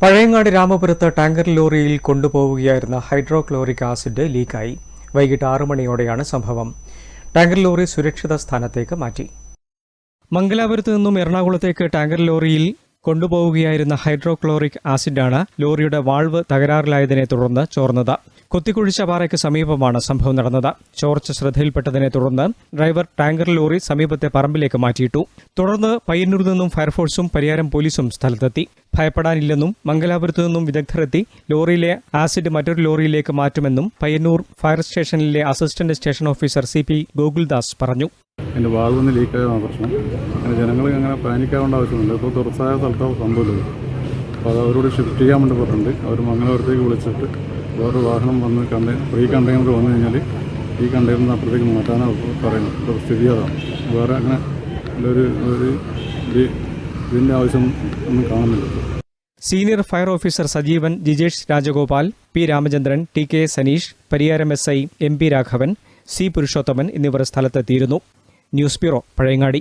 Pazhayangadi രാമപുരത്ത് tanker ലോറിയിൽ കൊണ്ടുപോവുകയായിരുന്ന hydrochloric acid ലീക്കായി. വൈകിട്ട് ആറു മണിയോടെയാണ് സംഭവം. ടാങ്കർ ലോറി സുരക്ഷിത സ്ഥാനത്തേക്ക് മാറ്റി. മംഗലാപുരത്ത് നിന്നും എറണാകുളത്തേക്ക് ടാങ്കർ ലോറിയിൽ കൊണ്ടുപോവുകയായിരുന്ന ഹൈഡ്രോക്ലോറിക് ആസിഡാണ് ലോറിയുടെ വാൾവ് തകരാറിലായതിനെ തുടർന്ന് ചോർന്നത്. കൊത്തിക്കുഴിച്ച പാറയ്ക്ക് സമീപമാണ് സംഭവം നടന്നത്. ചോർച്ച ശ്രദ്ധയിൽപ്പെട്ടതിനെ തുടർന്ന് ഡ്രൈവർ ടാങ്കർ ലോറി സമീപത്തെ പറമ്പിലേക്ക് മാറ്റിയിട്ടു. തുടർന്ന് പയ്യന്നൂരിൽ നിന്നും ഫയർഫോഴ്സും പരിയാരം പോലീസും സ്ഥലത്തെത്തി. ഭയപ്പെടാനില്ലെന്നും മംഗലാപുരത്തു നിന്നും വിദഗ്ധരെത്തി ലോറിയിലെ ആസിഡ് മറ്റൊരു ലോറിയിലേക്ക് മാറ്റുമെന്നും പയ്യന്നൂർ ഫയർ സ്റ്റേഷനിലെ assistant station officer C P Gokuldas പറഞ്ഞു. എന്റെ വാൾവൊന്ന് ലീക്കായതാണ് പ്രശ്നം. അങ്ങനെ ജനങ്ങൾ അങ്ങനെ പാനിക്കാവേണ്ട ആവശ്യമില്ല ഇപ്പോൾ തുറസായ സ്ഥലത്താണ് സംഭവം അപ്പോൾ അത് അവരോട് ഷിഫ്റ്റ് ചെയ്യാൻ വേണ്ടി പറഞ്ഞിട്ടുണ്ട്. അവർ മംഗലപുരത്തേക്ക് വിളിച്ചിട്ട് വേറൊരു വാഹനം വന്ന് കണ്ടേ ഫ്രീ കണ്ടെയ്നർ വന്നു കഴിഞ്ഞാൽ ഈ കണ്ടെയ്നറിന് അപ്പുറത്തേക്ക് മാറ്റാനാണ് പറയുന്നത്. സ്ഥിതി അതാണ്. വേറെ അങ്ങനെ ഒരു ഒരു ഇതിന്റെ ആവശ്യം കാണുന്നില്ല. Senior fire officer Sajeevan Jijesh Rajagopal P Ramachandran T K Saneesh Pariyaram S I M P Raghavan C Purushothaman എന്നിവർ സ്ഥലത്തെത്തിയിരുന്നു. News bureau Pazhayangadi.